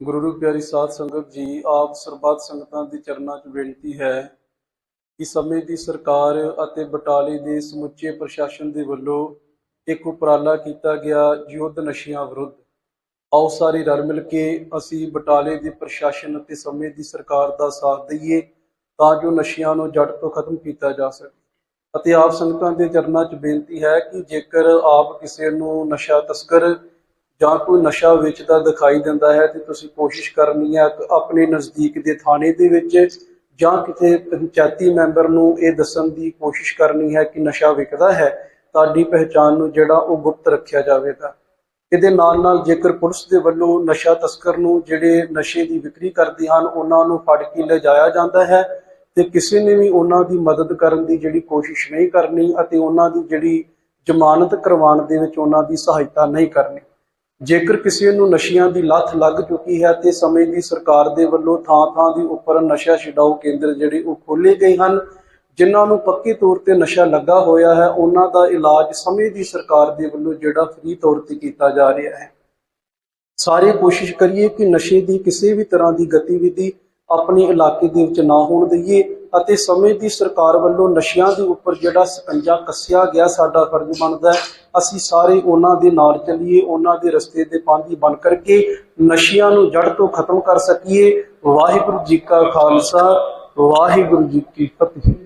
ਗੁਰੂ ਰੂਪ ਪਿਆਰੀ ਸਾਧ ਸੰਗਤ ਜੀ, ਆਪ ਸਰਬੱਤ ਸੰਗਤਾਂ ਦੇ ਚਰਨਾਂ 'ਚ ਬੇਨਤੀ ਹੈ ਕਿ ਸਮੇਂ ਦੀ ਸਰਕਾਰ ਅਤੇ ਬਟਾਲੇ ਦੇ ਸਮੁੱਚੇ ਪ੍ਰਸ਼ਾਸਨ ਦੇ ਵੱਲੋਂ ਇੱਕ ਉਪਰਾਲਾ ਕੀਤਾ ਗਿਆ ਯੁੱਧ ਨਸ਼ਿਆਂ ਵਿਰੁੱਧ। ਆਓ ਸਾਰੇ ਰਲ ਮਿਲ ਕੇ ਅਸੀਂ ਬਟਾਲੇ ਦੇ ਪ੍ਰਸ਼ਾਸਨ ਅਤੇ ਸਮੇਂ ਦੀ ਸਰਕਾਰ ਦਾ ਸਾਥ ਦਈਏ ਤਾਂ ਜੋ ਨਸ਼ਿਆਂ ਨੂੰ ਜੜ ਤੋਂ ਖਤਮ ਕੀਤਾ ਜਾ ਸਕੇ। ਅਤੇ ਆਪ ਸੰਗਤਾਂ ਦੇ ਚਰਨਾਂ 'ਚ ਬੇਨਤੀ ਹੈ ਕਿ ਜੇਕਰ ਆਪ ਕਿਸੇ ਨੂੰ ਨਸ਼ਾ ਤਸਕਰ ਜਾਂ ਕੋਈ ਨਸ਼ਾ ਵੇਚਦਾ ਦਿਖਾਈ ਦਿੰਦਾ ਹੈ ਤੇ ਤੁਸੀਂ ਕੋਸ਼ਿਸ਼ ਕਰਨੀ ਹੈ ਕਿ ਆਪਣੇ ਨਜ਼ਦੀਕ ਦੇ ਥਾਣੇ ਦੇ ਵਿੱਚ ਜਾਂ ਕਿਤੇ ਪੰਚਾਇਤੀ ਮੈਂਬਰ ਨੂੰ ਇਹ ਦੱਸਣ ਦੀ ਕੋਸ਼ਿਸ਼ ਕਰਨੀ ਹੈ ਕਿ ਨਸ਼ਾ ਵਿਕਦਾ ਹੈ, ਤੁਹਾਡੀ ਪਹਿਚਾਣ ਨੂੰ ਜਿਹੜਾ ਉਹ ਗੁਪਤ ਰੱਖਿਆ ਜਾਵੇਗਾ। ਇਹਦੇ ਨਾਲ ਨਾਲ ਜੇਕਰ ਪੁਲਿਸ ਦੇ ਵੱਲੋਂ ਨਸ਼ਾ ਤਸਕਰ ਨੂੰ ਜਿਹੜੇ ਨਸ਼ੇ ਦੀ ਵਿਕਰੀ ਕਰਦੇ ਹਨ, ਉਹਨਾਂ ਨੂੰ ਫੜ ਕੇ ਲਿਜਾਇਆ ਜਾਂਦਾ ਹੈ ਤੇ ਕਿਸੇ ਨੇ ਵੀ ਉਹਨਾਂ ਦੀ ਮਦਦ ਕਰਨ ਦੀ ਜਿਹੜੀ ਕੋਸ਼ਿਸ਼ ਨਹੀਂ ਕਰਨੀ ਅਤੇ ਉਹਨਾਂ ਦੀ ਜਿਹੜੀ ਜ਼ਮਾਨਤ ਕਰਵਾਉਣ ਦੇ ਵਿੱਚ ਉਹਨਾਂ ਦੀ ਸਹਾਇਤਾ ਨਹੀਂ ਕਰਨੀ। ਜੇਕਰ ਕਿਸੇ ਨੂੰ ਨਸ਼ਿਆਂ ਦੀ ਲੱਤ ਲੱਗ ਚੁੱਕੀ ਹੈ, ਤੇ ਸਮੇਂ ਦੀ ਸਰਕਾਰ ਦੇ ਵੱਲੋਂ ਥਾਂ-ਥਾਂ ਦੀ ਉੱਪਰ ਨਸ਼ਾ ਛਡਾਓ ਕੇਂਦਰ ਜਿਹੜੇ ਉਹ ਖੋਲੇ ਗਏ ਹਨ, ਜਿਨ੍ਹਾਂ ਨੂੰ ਪੱਕੇ ਤੌਰ ਤੇ ਨਸ਼ਾ ਲੱਗਾ ਹੋਇਆ ਹੈ, ਉਹਨਾਂ ਦਾ ਇਲਾਜ ਸਮੇਂ ਦੀ ਸਰਕਾਰ ਦੇ ਵੱਲੋਂ ਜਿਹੜਾ ਫ੍ਰੀ ਤੌਰ ਤੇ ਕੀਤਾ ਜਾ ਰਿਹਾ ਹੈ। ਸਾਰੇ ਕੋਸ਼ਿਸ਼ ਕਰੀਏ ਕਿ ਨਸ਼ੇ ਦੀ ਕਿਸੇ ਵੀ ਤਰ੍ਹਾਂ ਦੀ ਗਤੀਵਿਧੀ ਆਪਣੇ ਇਲਾਕੇ ਦੇ ਵਿੱਚ ਨਾ ਹੋਣ ਦਈਏ। ਅਤੇ ਸਮੇਂ ਦੀ ਸਰਕਾਰ ਵੱਲੋਂ ਨਸ਼ਿਆਂ ਦੇ ਉੱਪਰ ਜਿਹੜਾ ਸਕੰਜਾ ਕੱਸਿਆ ਗਿਆ ਸਾਡਾ ਫਰਜ਼ ਬਣਦਾ ਹੈ। ਅਸੀਂ ਸਾਰੇ ਉਹਨਾਂ ਦੇ ਨਾਲ ਚੱਲੀਏ, ਉਹਨਾਂ ਦੇ ਰਸਤੇ ਦੇ ਪਾਂਧੀ ਬਣ ਕਰਕੇ ਨਸ਼ਿਆਂ ਨੂੰ ਜੜ ਤੋਂ ਖਤਮ ਕਰ ਸਕੀਏ। ਵਾਹਿਗੁਰੂ ਜੀ ਕਾ ਖਾਲਸਾ, ਵਾਹਿਗੁਰੂ ਜੀ ਕੀ ਫਤਿਹ।